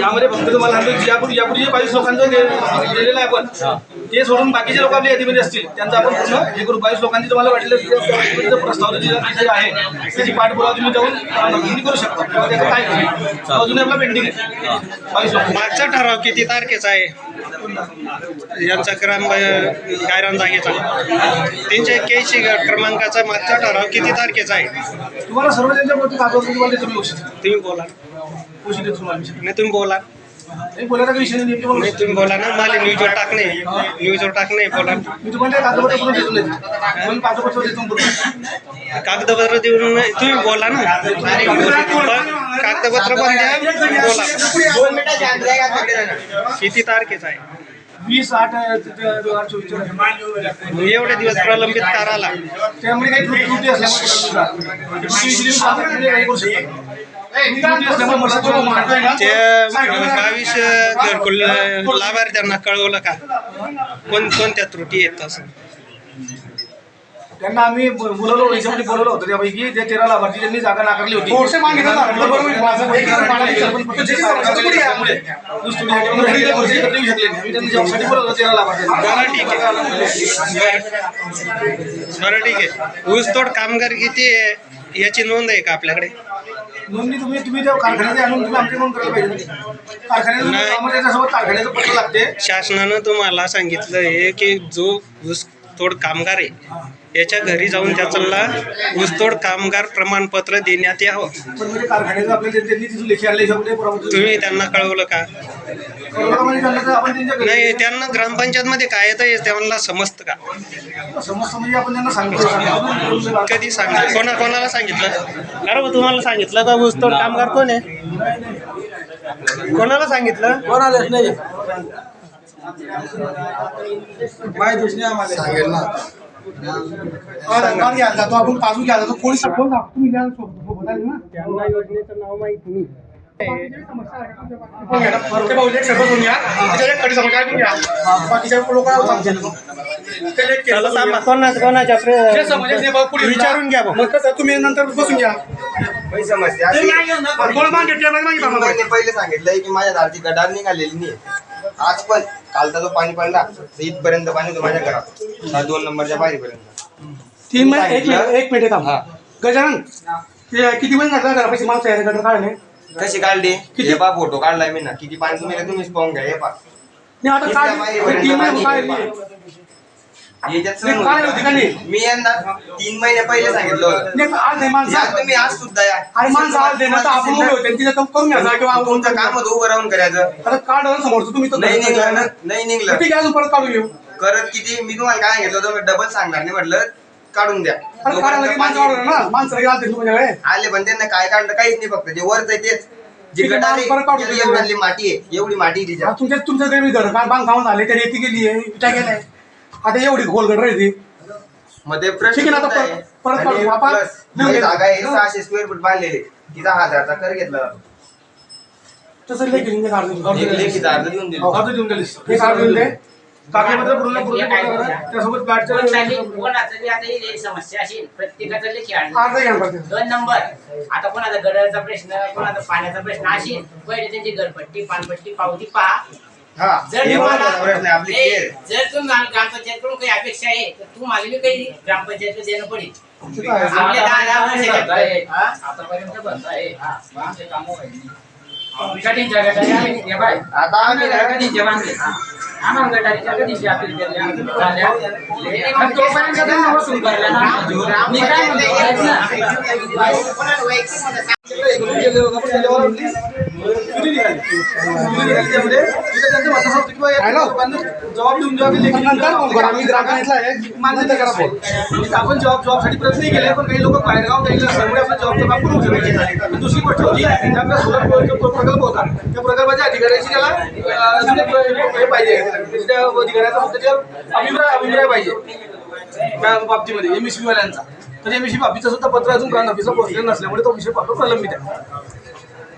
यामध्ये फक्त तुम्हाला सांगतो यापूर्वी यापूर्वी जे बावीस लोकांचं दिलेलं आहे आपण ते सोडून बाकीचे लोक आपल्या यादीमध्ये असतील. त्यांचं आपण पूर्ण हे करू बावीस लोकांची तुम्हाला वाटलं प्रस्ताव जे आहे त्याची पाठपुरावा तुम्ही जाऊन नोंदणी करू शकता. किंवा त्याचं काय करू अजूनही आपला पेंडिंग आहे. बावीस लोक. मागचा ठराव किती तारखेचा आहे? यांचा ग्राम गायरान जागेचा तीनशे एक्क्याऐंशी क्रमांकाचा मागचा ठराव किती तारखेचा आहे? तुम्हाला सर्व त्यांच्या तुम्ही बोला. नाही तुम्ही बोला. नाही बोलायला काही विषय नाही नेमके बोलू. नाही तुम्ही बोला ना मला न्यूजवर टाकणे न्यूजवर टाकणे बोला. मी तुम्हाला कागदपत्र पूर्ण देतो नाही पण कागदपत्र देतो पूर्ण कागदपत्र देऊन नाही, तुम्ही बोला ना. कागदपत्र पण द्या बोला. किती तारखेचा आहे? वीस आठ एवढे दिवस प्रलंबित कराला त्यामुळे काही त्रुटी त्रुटी असल्यामुळे. ते बावीस घरकुल लाभार्थ्यांना कळवलं का? कोण कोणत्या त्रुटी आहेत असं? त्यांना आम्ही बोलवलं याच्यामध्ये बोलवलं होतं. त्यापैकी ते तेरा लाभार्थी ज्यांनी जागा नाकारली होती. कोर्से मागितलं ना, आपलं बरोबर आहे. माझं आहे. पण त्यामुळे. ऊस तोडी ह्याच्यामध्ये काही गोष्टी एकत्र येऊ शकल्या नाही. आम्ही त्यांनी जॉबसाठी बोलवलं होतं तेरा लाभार्थी. बरं ठीक आहे बरं बरं ठीक आहे ऊसतोड कामगार किती आहे? याची नोंद आहे का आपल्याकडे? नोंदणी तुम्ही तुम्ही त्या कारखान्यात आणून तुम्ही आमची नोंद करायला पाहिजे. कारखान्याचं नाही. कामं त्याच्यासोबत कारखान्याचं पत्र लागते. शासनानं तुम्हाला सांगितलं आहे की जो ऊसतोड कामगार आहे. याच्या घरी जाऊन त्याच्याला ऊसतोड कामगार प्रमाणपत्र देण्यात यावं. पण म्हणजे तुम्ही त्यांना कळवलं का? म्हणजे नाही त्यांना ग्रामपंचायत मध्ये काय येतं त्यांना समजतं का? म्हणजे आपण त्यांना सांगितलं कधी सांगितलं कोणा कोणाला सांगितलं? अरे तुम्हाला सांगितलं का ऊसतोड कामगार कोण आहे? कोणाला सांगितलं? कोणालाच नाही. जातो आपण जातो. कोणी तुम्ही सोबत ना. त्यांना योजनेचं नाव माहीत नाही. विचारून घ्या. मग कसं तुम्ही नंतर बसून घ्या. समस्या पहिले सांगितलंय की माझ्या दारची गडार निघालेली नाही. आज पण. कालचा जो पाणी पडला. तर इथपर्यंत पाणी होतं माझ्या घरात. हा दोन नंबरच्या पायरीपर्यंत. तीन महिने एक मिनिट एक मिनिट थांब. हा. गजानन ते किती महिने लागला घरा पैसे माणसं यायला गटर काढले कशी काढली? किती? हे पा फोटो काढलाय मी ना. किती पाणी तुम्ही तुम्हीच पाहून घ्या हे पा नाही आता काय तीन महिने. याच्यात नाही, सहन काय होतं होती का नाही? मी यांना तीन महिने पहिले सांगितलं होतं. नाही आज नाही तुम्ही आज सुद्धा या. अरे माणसं आज दे ना तर आपण उभे होते तिथे करून घ्यायचा किंवा तुमचं काम होतं उभं राहून करायचं. आता कार्ड समोरचं तुम्ही तर नाही निघलं ना नाही निघलं. ठीक आहे अजून परत काढून घेऊ? करत किती? मी तुम्हाला काय सांगितलं होतं डबल सांगणार नाही म्हटलं काढून द्या. अरे काढायला की माणसं वाढवलं ना माणसं आले पण त्यांना काय काढलं काहीच नाही फक्त जे वरच आहे तेच. जी ठीक आहे, गटार आहे, परत काढून त्याला घेऊ. एवढी बांधली माती आहे एवढी माती आहे तुमच्या तुमच्या घरी घर काय बांधकाम झाले त्या रेती गेली आहे? विटा गेलाय आता एवढी आहे ती मध्ये प्रश्न ठीक आहे ना, आता. परत- परत आणि काढू. आपण plus लिहून घेऊ. जागा आहे सहाशे स्क्वेअर फूट बांधलेली. तिचा हजारचा कर घेतला. जातो तसं लेखी लिहून एक अर्ज देऊन दिली. अर्ज देऊन दिलीस. काढून देऊन दे. कागदपत्र पूर्ण पूर्ण करा. त्यासोबत कोणाचाही गाठच्या कोणाचं बी आता ही समस्या असेल प्रत्येकाचं लेखी आणलं अर्ज घ्या पडते दोन नंबर. आता कोणाचा गडाचा प्रश्न कोणाचा पाण्याचा प्रश्न असेल पहिले त्यांची घरपट्टी पानपट्टी पावती पहा. जर हे तुम्हाला महत्त्वाचा प्रश्न आहे आपली ए, clear आहे. जर तुम्हाला ग्रामपंचायतकडून काही अपेक्षा आहे तर तुम्हाला बी काही ग्रामपंचायतला देणं पडेल आपले दहा दहा वर्ष हा? आतापर्यंत भरताय आमचे कामं व्हायची गटींच्या गटारी आम्ही हे बाय आता आम्ही आम्ही गटींचे बांधले आम्हाला गटारीच्या गटींची अपील केल्या झाल्या पण तोपर्यंत त्यांना वसूल करल्या ना मी काय म्हणतो ऐक ना. कोणाला वैयक्तिक मतं सांग. जबाब देऊन जबाब करा करा आपण जॉब जॉबसाठी प्रयत्न केले पण काही लोक बाहेरगाव काही असल्यामुळे आपण जॉबचं काम करू शकतो दुसरी गोष्ट होती आपला सोलर प्रकल्प होता त्या प्रकल्पाच्या अधिकाऱ्याची त्याला हे पाहिजे त्या अधिकाऱ्याचा अभिप्राय अभिप्राय पाहिजे त्या बाबतीमध्ये एम एस वाल्यांचा तर एम एस बाबतीचा सुद्धा पत्र अजून ग्रांड ऑफिसला पोहोचलेलं नसल्यामुळे तो विषय पाठवून प्रलंबित आहे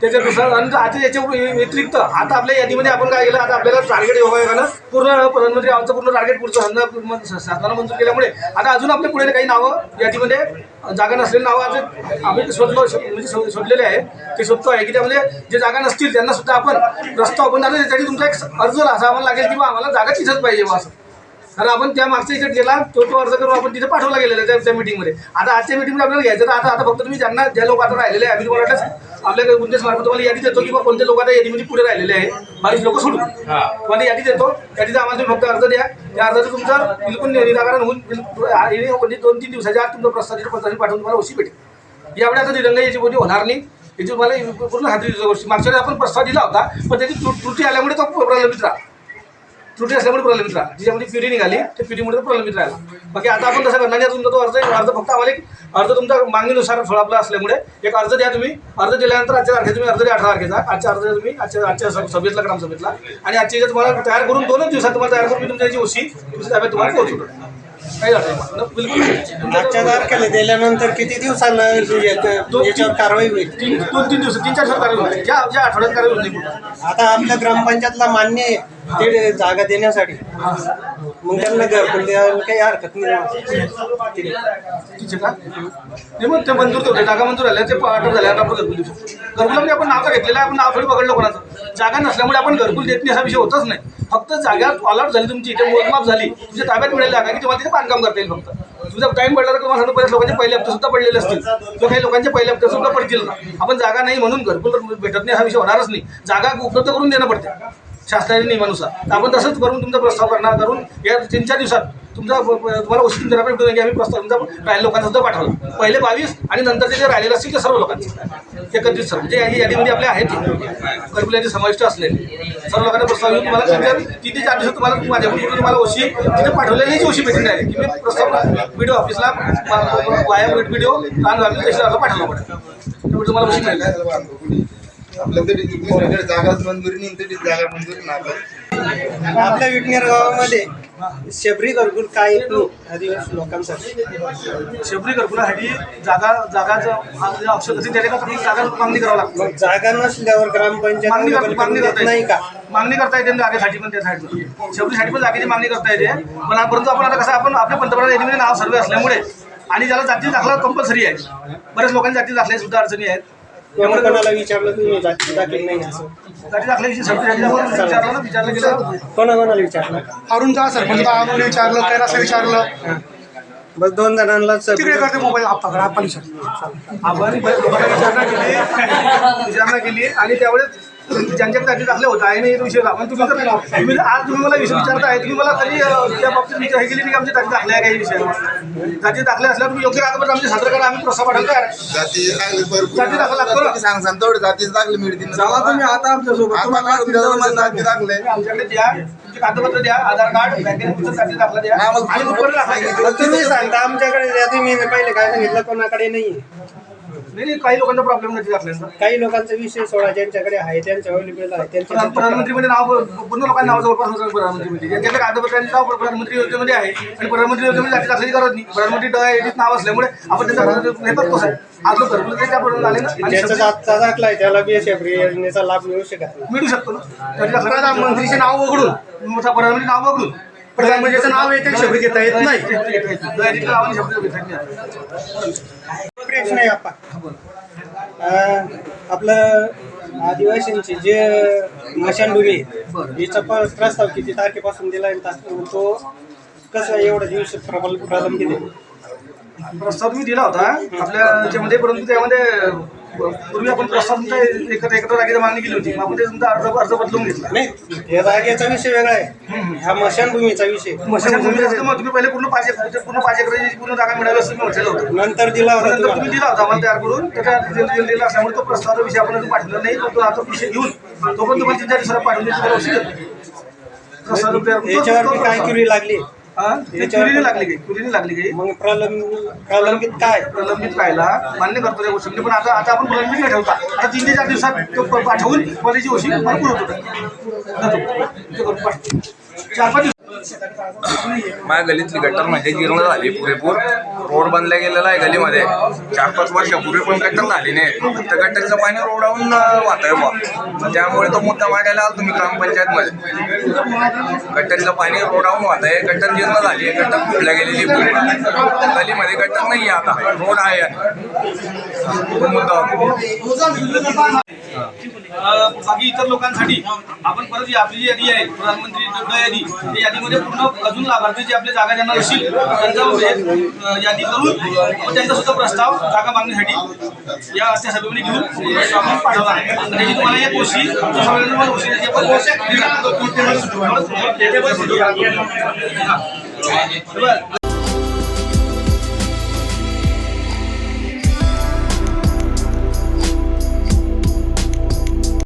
त्याच्यानुसार आणि आता याच्या व्यतिरिक्त आता आपल्या यादीमध्ये आपण काय केलं? आता आपल्याला टार्गेट योगायोगानं पूर्ण प्रधानमंत्री आमचं पूर्ण टार्गेट पुढचं शासना शासनानं मंजूर केल्यामुळे आता अजून आपल्या पुढे काही नावं यादीमध्ये जागा नसलेली नावं आज आम्ही शोधलो म्हणजे शोधलेले आहे. ते शोधतो आहे की त्यामध्ये जे जागा नसतील त्यांना सुद्धा आपण प्रस्ताव आपण झालं त्यासाठी तुमचा एक अर्ज असा आम्हाला लागेल की आम्हाला जागा तिथंच पाहिजे बा असं. कारण आपण त्या मागच्या इकडे गेला तो तो अर्ज करून आपण तिथे पाठवला गेलेला त्या त्या मीटिंगमध्ये आता आजच्या मीटिंगमध्ये आपल्याला घ्यायचं तर आता आता फक्त तुम्ही ज्यांना ज्या लोक आता राहिलेले आहे आम्ही तुम्हाला वाटलं आपल्याकडे गुंजेस मार्फत तुम्हाला यादी देतो की बा कोणते लोक आता यादीमध्ये पुढे राहिलेले आहे बावीस लोक सोडून. तुम्हाला यादी देतो. यादीचा आम्हाला तुम्ही फक्त अर्ज द्या. त्या अर्जाचं तुमचं बिलकुल निराकरण होऊन हे म्हणजे दोन तीन दिवसाच्या आत तुमचं प्रस्तावित पद्धतीने पाठवून तुम्हाला ओशी भेटेल. यावेळी आता दिरंगा याची कोणी होणार नाही. याची तुम्हाला पूर्ण दिली गोष्टी मागच्या आपण प्रस्ताव दिला होता पण त्याची त्रुट- त्रुटी आल्यामुळे तो प्रलंबित राहा त्रुटी असल्यामुळे प्रलंबित राहिला. ज्याच्यामध्ये प्युरी निघाली ते प्युरीमुळे प्रलंबित राहिला. बाकी आता आपण तसं करणार नाही. तुमचा तो अर्ज अर्ज फक्त आम्हाला एक अर्ज तुमचा मागणीनुसार फळापला असल्यामुळे एक अर्ज द्या तुम्ही. अर्ज दिल्यानंतर आजच्या तारखेचा तुम्ही अर्ज द्या अठरा तारखेचा. आजच्या अर्ज तुम्ही आजच्या आजच्या सभेतला ग्रामसभेतला. आणि आजच्या तुम्हाला तयार करून दोनच दिवसात तुम्हाला तयार करून मी तुमच्या ओशी तुमच्या ताब्यात तुम्हाला पोहोचू काही अडचण नाही. बिलकुल आजच्या तारखेला दिल्यानंतर किती दिवसानं याच्या- याच्यावर कारवाई होईल तीन दोन तीन दिवस तीन चार ज्या ज्या आठवड्यात कारवाई पूर्ण. आता आपल्या ग्रामपंचायतला मान्य आहे ते जागा देण्यासाठी मग त्यांना घरकुल द्यायला काही हरकत नाही तिचे का? नाही मग ते मंजूर होते जागा मंजूर झाल्या ते अटक झाल्या आपण घरकुल देऊ शकतो. घरकुल आपण नाव घेतलेला घेतलेलं आहे आपण नाव थोडी पकडलं कोणाचं. जागा नसल्यामुळे आपण घरकुल देत नाही असा विषय होतच नाही. फक्त जागा अलॉट झाली तुमची इथे मोजमाप झाली तुमच्या ताब्यात मिळेल जागा की तुम्हाला तिथे बांधकाम करता येईल फक्त. तुझा टाइम पडला तर तुम्हाला सांगतो बऱ्याच लोकांचे पहिले हप्ते सुद्धा पडलेले असतील. किंवा काही लोकांचे पहिले हप्ते सुद्धा पडतील ना. आपण जागा नाही म्हणून घरकुल भेटत नाही हा विषय होणारच नाही. जागा उपलब्ध करून देणं पडते. शासनाच्या नियमानुसार. आपण तसंच करून तुमचा प्रस्ताव करणार करून या तीन चार दिवसात तुमचा तुम्हाला ओशी तुमच्या भेटून की आम्ही प्रस्ताव तुमचा राहिलेल्या लोकांचा सुद्धा पाठवला. पहिले बावीस आणि नंतरचे जे राहिलेलं असतील ते सर्व लोकांचे. एकत्रित सर्व. म्हणजे जे यादी यादीमध्ये आपले आहेत घरकुल समाविष्ट असलेले. सर्व लोकांना प्रस्ताव घेऊन तुम्हाला तुमच्या तीन ते चार दिवसात तुम्हाला माझ्याकडून तुम्हाला ओशी तिथे पाठवलेलीच ओशी भेटून आहे की मी प्रस्ताव व्हिडिओ ऑफिसला वाया व्हिडिओ कान झाले तहसीलदारला पाठवला. पडेल त्यामुळे तुम्हाला ओशी मिळेल आपल्या तरी दुसरीकडे जागाच मंजुरी नाही तरी जागा मंजुरी नाही आपल्या विटनेर गावामध्ये शेबरी घरकुल काय नाही आदिवासी लोकांसाठी? शेवटी घरकुलासाठी जागा जागाचं हा अक्षर असेल त्याच्याकरता तुम्ही जागा मागणी करावं लागतं. मग जागा नसल्यावर ग्रामपंचायत मागणी देत करता नाही का? येते मागणी करता येते जागेसाठी पण त्यासाठी शेवटीसाठी पण जागेची मागणी करता येते. पण परंतु आपण आता कसं आपण आपल्या पंतप्रधान नाव सर्वे असल्यामुळे आणि ज्याला जाती दाखला कंपल्सरी आहे. बऱ्याच लोकांनी जाती दाखले सुद्धा अडचणी आहेत. कोणा त्यामुळे कोणाला विचारलं तुम्ही दाखल नाही असं आपण विचारलं ना विचारलं गेलं. कोणा कोणाला विचारलं? अरुण जा सरपंच आम्हाला विचारलं कैलासला विचारलं. बस दोन जणांना तिकडे करते मोबाईल आपण आपण विचार आपण लोकांना विचारणा केली. विचारणा केली आणि त्यावेळेस ज्यांच्या जाती दाखले होता आहे नाही विषय पण तुम्ही तर तुम्ही आज तुम्ही मला विषय विचारताय तुम्ही मला तरी अं, त्या बाबतीत विचार हे केली नाही की आमच्या जाती दाखले आहे काही विषय जाती दाखले असल्यावर तुम्ही योग्य कागदपत्र आमचे सादर करा आम्ही प्रस्ताव पाठवतो. जाती जाती दाखल लागतो. किती सांगसान तेवढे जाती चांगली मिळतील. जावा तुम्ही आता आमच्यासोबत. जाती दाखले. आमच्याकडे द्या तुमचे कागदपत्र द्या आधार कार्ड बँकेत तुमचं जाती दाखला द्या. आणि दाखला तुम्ही सांगता आमच्याकडे द्या तुम्ही पहिले काय सांगितलं कोणाकडे नाही नाही नाही काही लोकांचा प्रॉब्लेम नाही दाखल्यांचा काही लोकांचा विषय सोडा ज्यांच्याकडे आहे त्यांच्या अवेलेबल आहे त्यांच्या प्रधान- प्रधानमंत्रीमध्ये नाव पूर्ण लोकांना नाव जवळपास होतं प्रधानमंत्रीमध्ये. ज्यांच्या कागदपत्रांचे नाव प्रधानमंत्री योजनेमध्ये आहे आणि प्रधानमंत्री योजनेमध्ये जाती दाखल्याची गरज नाही. प्रधानमंत्री ड नाव असल्यामुळे आपण त्यांचा हे करतोच आहे आज लोक त्या आले ना ज्याचा जातचा दाखलाय त्याला योजनेचा लाभ मिळू शकत मिळू शकतो ना. दाखला प्रधानमंत्रीचे नाव वगळून मोठा प्रधानमंत्री नाव वगळून प्रधानमंत्रीचं नाव येते शब्द घेता येत नाही. प्रश्न आहे आपण आपलं आदिवासींची जे मशानभूमी आहे, हिचा प- प्रस्ताव किती तारखेपासून दिला तो कसं एवढा दिवस प्रबल प्रलंबित आहे प्रस्ताव तुम्ही दिला होता. आपल्या याच्यामध्ये परंतु त्यामध्ये पूर्वी आपण प्रस्ताव एकत्र एकत्र जागेची मागणी केली होती. आपण ते तुमचा अर्ज अर्ज बदलून घेतला. नाही या जागेचा विषय वेगळा आहे. ह्या मशानभूमीचा विषय. मशान भूमी असतं मग तुम्ही पहिले पूर्ण पाच पूर्ण पाच एकराची पूर्ण जागा मिळावी असं मी म्हटलेलं होतं. नंतर दिला होता नंतर तुम्ही दिला होता मला तयार करून. त्याच्या दिल- असल्यामुळे तो प्रस्तावाचा विषय आपण अजून पाठवला नाही. तो आता विषय घेऊन तो पण तुम्हाला तीन चार दिवसाला करून- तो- याच्यावर काय क्युरी लागली? हा? चुरीने लागली काही चुरीने लागली काही मग प्रलंब प्रलंबित काय? प्रलंबित राहिला मान्य करतो त्या गोष्टी पण आता आता आपण प्रलंबित नाही ठेवता. आता तीन ते चार दिवसात तो पाठवून कॉलेजची गोष्टी भरपूर होतो. चार पाच दिवस. माझ्या गलीतली गट्टर म्हणजे जीर्ण झाली पुरेपूर. रोड बांधला गेलेला आहे गलीमध्ये चार पाच वर्षापूर्वी पण गट्टर झाली नाही. तर गट्टरचं पाणी रोडावून वाहतंय बा त्यामुळे तो मुद्दा मांडायला आलो तुम्ही ग्रामपंचायतमध्ये. गट्टरचं पाणी रोडावून वाहतंय गट्टर जीर्ण झाली आहे. गट्टर फुटल्या गेलेली गलीमध्ये गट्टर नाही आहे आता. रोड आहे. तो मुद्दा बाकी इतर लोकांसाठी आपण परत आपली जी यादी आहे प्रधानमंत्री यादी यादीमध्ये यादीमध्ये पूर्ण अजून लाभार्थी जे आपल्या जागा ज्यांना असतील त्यांचा यादी करून त्यांचा सुद्धा प्रस्ताव जागा मागण्यासाठी या त्या सभेमध्ये घेऊन आपण पाठवला आहे. त्याची तुम्हाला एक गोष्टी गोष्टी